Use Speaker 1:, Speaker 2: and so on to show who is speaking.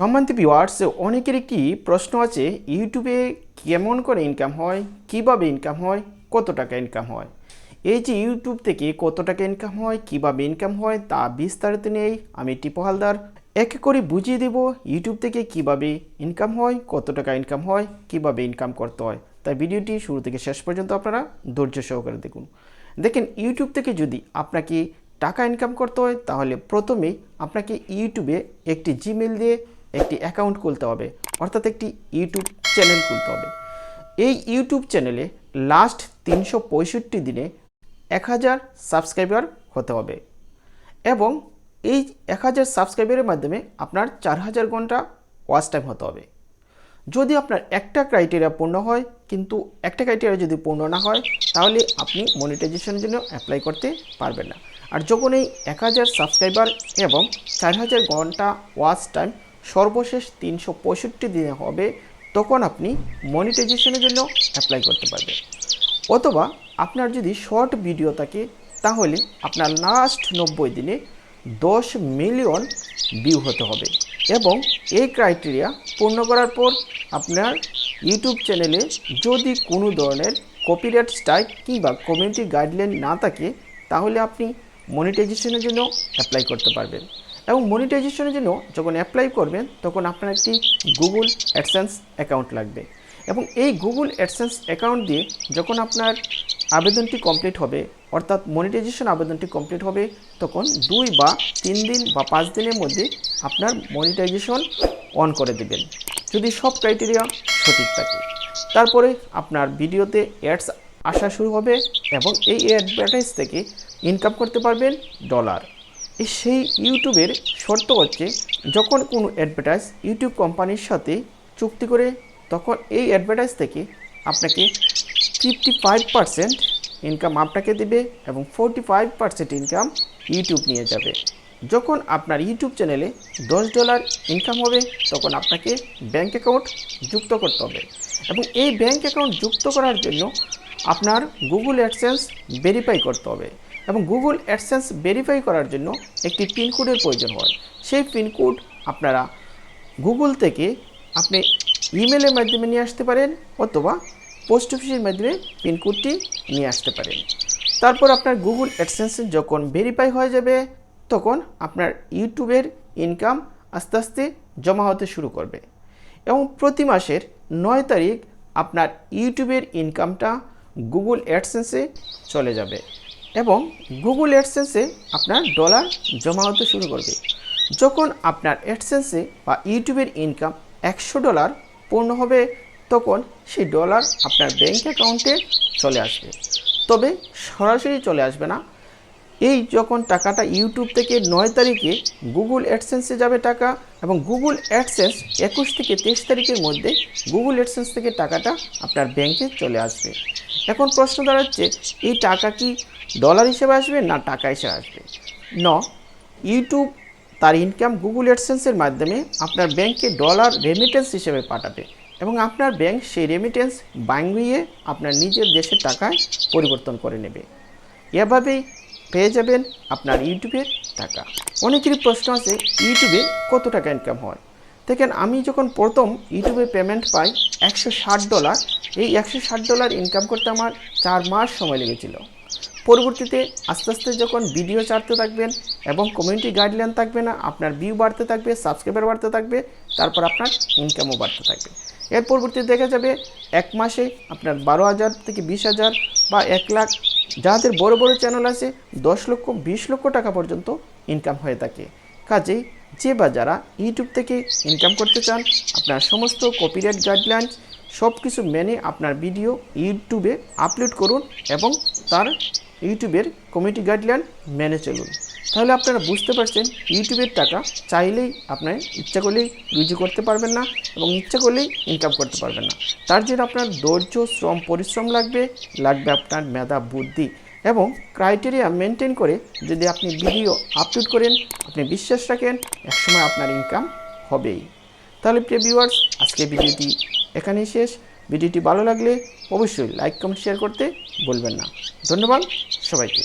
Speaker 1: সম্মানিত ভিউয়ার্স অনেকের একটি প্রশ্ন আছে, ইউটিউবে কেমন করে ইনকাম হয়, কীভাবে ইনকাম হয়, কত টাকা ইনকাম হয়? এই যে ইউটিউব থেকে কত টাকা ইনকাম হয়, কীভাবে ইনকাম হয়, তা বিস্তারিত নেই আমি টিপু হালদার এক করে বুঝিয়ে দেব ইউটিউব থেকে কীভাবে ইনকাম হয়, কত টাকা ইনকাম হয়, কীভাবে ইনকাম করতে হয়। তাই ভিডিওটি শুরু থেকে শেষ পর্যন্ত আপনারা ধৈর্য সহকারে দেখুন। দেখেন, ইউটিউব থেকে যদি আপনাকে টাকা ইনকাম করতে হয়, তাহলে প্রথমেই আপনাকে ইউটিউবে একটি জিমেল দিয়ে একটি অ্যাকাউন্ট খুলতে হবে, অর্থাৎ একটি ইউটিউব চ্যানেল খুলতে হবে। এই ইউটিউব চ্যানেলে লাস্ট তিনশো পঁয়ষট্টি দিনে এক হাজার সাবস্ক্রাইবার হতে হবে এবং এই এক হাজার সাবস্ক্রাইবারের মাধ্যমে আপনার চার হাজার ঘণ্টা ওয়াচ টাইম হতে হবে। যদি আপনার একটা ক্রাইটেরিয়া পূর্ণ হয়, কিন্তু একটা ক্রাইটেরিয়া যদি পূর্ণ না হয়, তাহলে আপনি মনিটাইজেশনের জন্য অ্যাপ্লাই করতে পারবেন না। আর যখন এই এক হাজার সাবস্ক্রাইবার এবং চার হাজার ঘণ্টা ওয়াচ টাইম সর্বশেষ তিনশো পঁয়ষট্টি দিনে হবে, তখন আপনি মনিটাইজেশনের জন্য অ্যাপ্লাই করতে পারবেন। অথবা আপনার যদি শর্ট ভিডিও থাকে, তাহলে আপনার লাস্ট নব্বই দিনে দশ মিলিয়ন ভিউ হতে হবে এবং এই ক্রাইটেরিয়া পূর্ণ করার পর আপনার ইউটিউব চ্যানেলে যদি কোনো ধরনের কপিরাইট স্ট্রাইক কিংবা কমিউনিটি গাইডলাইন না থাকে, তাহলে আপনি মনিটাইজেশনের জন্য অ্যাপ্লাই করতে পারবেন। এবং মনিটাইজেশনের জন্য যখন অ্যাপ্লাই করবেন, তখন আপনার একটি গুগল অ্যাডসেন্স অ্যাকাউন্ট লাগবে। এবং এই গুগল অ্যাডসেন্স অ্যাকাউন্ট দিয়ে যখন আপনার আবেদনটি কমপ্লিট হবে, অর্থাৎ মনিটাইজেশন আবেদনটি কমপ্লিট হবে, তখন দুই বা তিন দিন বা পাঁচ দিনের মধ্যে আপনার মনিটাইজেশন অন করে দেবেন। যদি সব ক্রাইটেরিয়া সঠিক থাকে। তারপরে আপনার ভিডিওতে অ্যাডস আসা শুরু হবে এবং এই অ্যাডভার্টাইজ থেকে ইনকাম করতে পারবেন ডলার সেই ইউটিউবের শর্ত হচ্ছে, যখন কোনো অ্যাডভার্টাইজ ইউটিউব কোম্পানির সাথে চুক্তি করে, তখন এই অ্যাডভার্টাইজ থেকে আপনাকে ফিফটি ফাইভ পারসেন্ট ইনকাম আপনাকে দেবে এবং forty five percent income YouTube নিয়ে যাবে। যখন আপনার ইউটিউব চ্যানেলে দশ ডলার ইনকাম হবে, তখন আপনাকে ব্যাঙ্ক অ্যাকাউন্ট যুক্ত করতে হবে। এবং এই ব্যাঙ্ক অ্যাকাউন্ট যুক্ত করার জন্য আপনার গুগল অ্যাডসেন্স ভেরিফাই করতে হবে। এবং গুগল অ্যাডসেন্স ভেরিফাই করার জন্য একটি পিনকোডের প্রয়োজন হয়। সেই পিনকোড আপনারা গুগল থেকে আপনি ইমেলের মাধ্যমে নিয়ে আসতে পারেন অথবা পোস্ট অফিসের মাধ্যমে পিনকোডটি নিয়ে আসতে পারেন। তারপর আপনার গুগল অ্যাডসেন্স যখন ভেরিফাই হয়ে যাবে, তখন আপনার ইউটিউবের ইনকাম আস্তে আস্তে জমা হতে শুরু করবে এবং প্রতি মাসের নয় তারিখ আপনার ইউটিউবের ইনকামটা গুগল অ্যাডসেন্সে চলে যাবে। এবং গুগল অ্যাডসেন্সে আপনার ডলার জমা হতে শুরু করবে। যখন আপনার অ্যাডসেন্সে বা ইউটিউবের ইনকাম একশো ডলার পূর্ণ হবে, তখন সেই ডলার আপনার ব্যাঙ্ক অ্যাকাউন্টে চলে আসবে। তবে সরাসরি চলে আসবে না। এই যখন টাকাটা ইউটিউব থেকে নয় তারিখে গুগল অ্যাডসেন্সে যাবে টাকা এবং গুগল অ্যাডসেন্স একুশ থেকে তেইশ তারিখের মধ্যে গুগল অ্যাডসেন্স থেকে টাকাটা আপনার ব্যাংকে চলে আসবে। এখন প্রশ্ন দাঁড়াচ্ছে, এই টাকা কি ডলার হিসেবে আসবে না টাকা হিসেবে আসবে? ন ইউটিউব তার ইনকাম গুগল অ্যাডসেন্সের মাধ্যমে আপনার ব্যাংকে ডলার রেমিটেন্স হিসেবে পাঠাবে এবং আপনার ব্যাংক সেই রেমিটেন্স বাংলিয়ে আপনার নিজের দেশের টাকায় পরিবর্তন করে নেবে। এভাবেই পেয়ে যাবেন আপনার ইউটিউবের টাকা। অনেকেরই প্রশ্ন আছে ইউটিউবে কত টাকা ইনকাম হয়? দেখেন, আমি যখন প্রথম ইউটিউবে পেমেন্ট পাই একশো ষাট ডলার এই একশো ষাট ডলার ইনকাম করতে আমার চার মাস সময় লেগেছিল। পরবর্তীতে আস্তে আস্তে যখন ভিডিও ছাড়তে থাকবেন এবং কমিউনিটি গাইডলাইন থাকবে না, আপনার ভিউ বাড়তে থাকবে সাবস্ক্রাইবার বাড়তে থাকবে, তারপর আপনার ইনকামও বাড়তে থাকবে। এর পরবর্তীতে দেখা যাবে এক মাসে আপনার বারো হাজার থেকে বিশ হাজার বা এক লাখ যাদের বড় বড় চ্যানেল আছে, দশ লক্ষ, বিশ লক্ষ টাকা পর্যন্ত ইনকাম হয়ে থাকে। কাজেই যে বা যারা ইউটিউব থেকে ইনকাম করতে চান, আপনার সমস্ত কপিরাইট গাইডলাইন সব কিছু মেনে আপনার ভিডিও ইউটিউবে আপলোড করুন এবং তার ইউটিউবের কমিউনিটি গাইডলাইন মেনে চলুন। তাহলে আপনারা বুঝতে পারছেন ইউটিউবের টাকা চাইলেই আপনার ইচ্ছা করলেই রুজি করতে পারবেন না এবং ইচ্ছা করলেই ইনকাম করতে পারবেন না। তার জন্য আপনার ধৈর্য, শ্রম, পরিশ্রম লাগবে লাগবে আপনার মেধা, বুদ্ধি। এবং ক্রাইটেরিয়া মেনটেন করে যদি আপনি ভিডিও আপলোড করেন, আপনি বিশ্বাস রাখেন, একসময় আপনার ইনকাম হবেই। তাহলে প্রিয় ভিউয়ার্স আজকে ভিডিওটি এখানেই শেষ। ভিডিওটি ভালো লাগলে অবশ্যই লাইক কমেন্ট শেয়ার করতে বলবেন না। ধন্যবাদ সবাইকে।